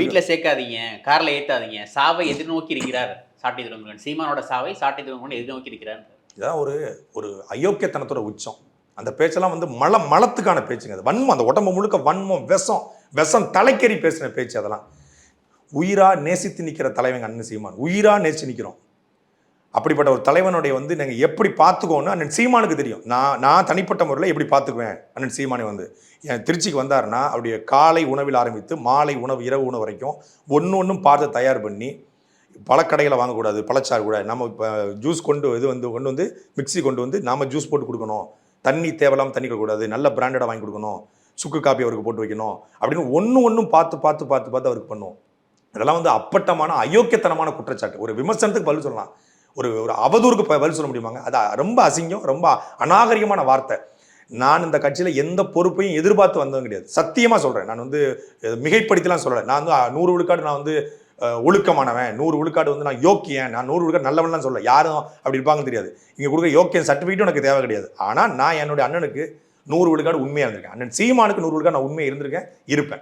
வீட்டுல சேர்க்காதீங்க கார்ல ஏத்தாதீங்க. சாவை எதிர்நோக்கி இருக்கிறார் சாட்டை திருமகன் சீமானோட சாவை சாட்டை திருமகன் எதிர்நோக்கி இருக்கிறார் இதான் ஒரு ஒரு அயோக்கியத்தனத்தோட உச்சம். அந்த பேச்செல்லாம் வந்து மல மலத்துக்கான பேச்சுங்க அது. வன்மம் அந்த உடம்பு முழுக்க வன்மம் விஷம் விஷம் தலைக்கறி பேசின பேச்சு அதெல்லாம். உயிரா நேசித்து நிற்கிற தலைவன் அண்ணன் சீமான். உயிரா நேசித்து நிற்கிறோம் அப்படிப்பட்ட ஒரு தலைவனுடைய வந்து நீங்கள் எப்படி பார்த்துக்கோன்னு அண்ணன் சீமானுக்கு தெரியும். நான் நான் தனிப்பட்ட முறையில் எப்படி பார்த்துக்குவேன்? அண்ணன் சீமானை வந்து என் திருச்சிக்கு வந்தாருன்னா அவருடைய காலை உணவில் ஆரம்பித்து மாலை உணவு இரவு உணவு வரைக்கும் ஒன்று ஒன்றும் பார்த்து தயார் பண்ணி பழக்கடையில் வாங்கக்கூடாது பழச்சாறு கூட. நம்ம இப்போ ஜூஸ் கொண்டு இது வந்து கொண்டு வந்து மிக்ஸி கொண்டு வந்து நாம் ஜூஸ் போட்டு கொடுக்கணும். தண்ணி தேவையில்லாமல் தண்ணி கொடுக்கக்கூடாது. நல்ல பிராண்டடாக வாங்கி கொடுக்கணும். சுக்கு காப்பி அவருக்கு போட்டு வைக்கணும். அப்படின்னு ஒன்று ஒன்றும் பார்த்து பார்த்து பார்த்து பார்த்து அவருக்கு பண்ணுவோம். இதெல்லாம் வந்து அப்பட்டமான அயோக்கியத்தனமான குற்றச்சாட்டு. ஒரு விமர்சனத்துக்கு பதில் சொல்லலாம். ஒரு ஒரு அவதூறுக்கு பதில் சொல்ல முடியுமாங்க? அது ரொம்ப அசிங்கம் ரொம்ப அநாகரிகமான வார்த்தை. நான் இந்த கட்சியில் எந்த பொறுப்பையும் எதிர்பார்த்து வந்ததும் கிடையாது. சத்தியமாக சொல்கிறேன் நான் வந்து மிகைப்படுத்திலாம் சொல்லலை. நான் வந்து நூறு விழுக்காடு நான் வந்து ஒழுக்கமானவன். நூறு விழுக்காடு வந்து நான் யோக்கியன். நான் நூறு விழுக்காடு நல்லவன்லாம் சொல்லலை. யாரும் அப்படி இருப்பாங்கன்னு தெரியாது. இங்கே கொடுக்க யோக்கியன் சர்டிஃபிகேட்டும் எனக்கு தேவை கிடையாது. ஆனால் நான் என்னுடைய அண்ணனுக்கு நூறு விழுக்காடு உண்மையாக இருந்திருக்கேன். அண்ணன் சீமானுக்கு நூறு விழுக்காடு நான் உண்மையாக இருந்திருக்கேன் இருப்பேன்.